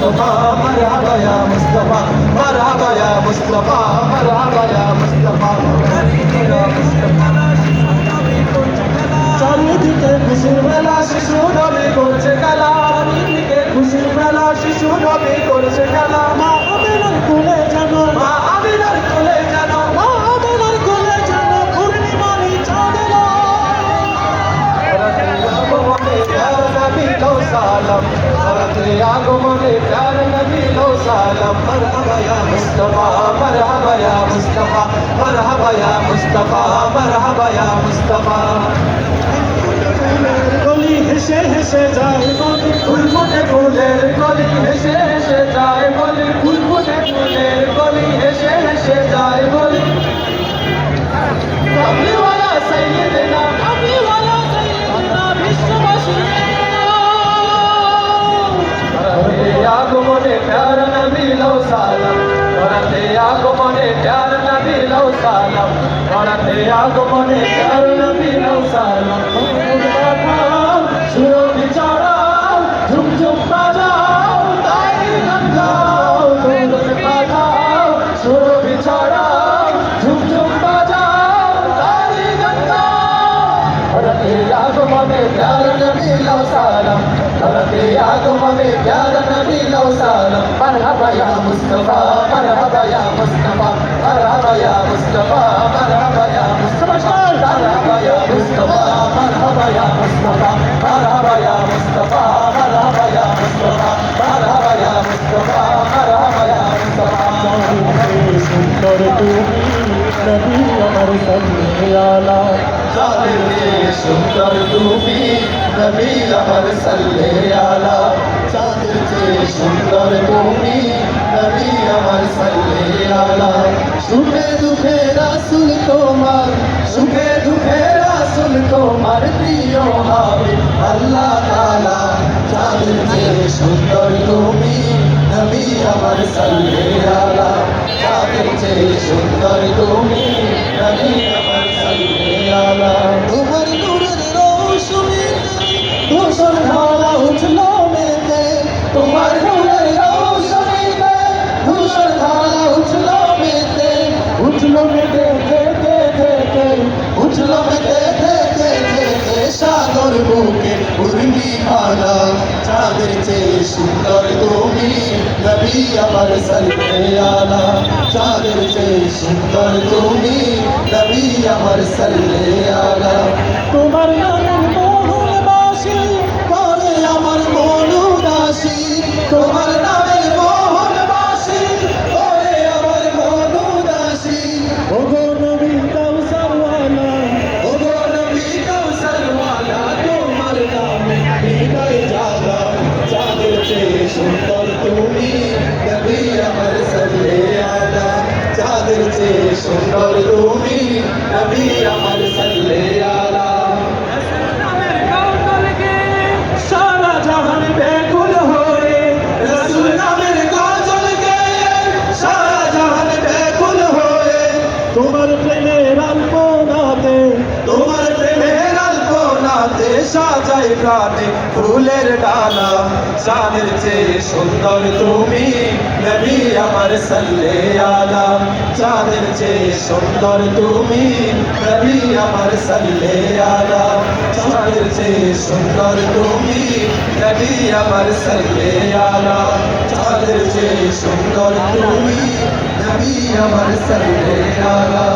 Mustafa Merhaba ya Mustafa. Merhaba ya Mustafa Merhaba ya Mustafa. চারিদিকে খুশির মেলা শিশু রবি করছে মুস্তাফা, মরহবা ইয়া মুস্তাফা, মরহবা ইয়া মুস্তাফা, মরহবা ইয়া মুস্তাফা। গলি হেসে হেসে যায় গলি কার নবী লাউ সালাম পড়াতে আগমনে কার নবী লাউ সালাম সুরভি চড়াও ঝুমঝুম বাজাও তাই নাও দৌলত বাজাও সুরভি চড়াও ঝুমঝুম বাজাও তাই নাও পড়াতে আগমনে কার নবী লাউ সালাম পড়াতে আগমনে কার নবী লাউ সালাম مرحبا يا مصطفى مرحبا يا مصطفى নবী আমার আলা জালিল সুন্দর তুমি, নবী আমার সাল্লে আলা চাঁদের চেয়ে সুন্দর তুমি নবী আমার সাল্লে আলা সুখে দুঃখে রাসুল তোমার সুখে দুঃখে রাসুল তোমার প্রিয় হবে আল্লাহ তাআলা চেয়ে সুন্দর তুমি নবী আমার সাল্লে আলা সুন্দর তুমি ধূসর ধারা উঠল মেতে। তোমার নূরের রোশনীতে ধূসর ধারা উঠল মেতে। উঠল খানা চাঁদের চেয়ে সুন্দর তুমি আমার সলবে আলা চাঁদের চেয়ে সুন্দর তুমি নবী আমার সলবে তোমার নামের সুন্দর তুমি নবী আমার সল্লে সাজাই প্রাণে ফুলের ডালা। চাঁদের চেয়ে সুন্দর তুমি, নবী আমার সাল্লে আলা চাঁদের চেয়ে সুন্দর তুমি, নবী আমার সাল্লে আলা চাঁদের চেয়ে সুন্দর তুমি, নবী আমার সাল্লে আলা চাঁদের চেয়ে সুন্দর তুমি, নবী আমার সাল্লে আলা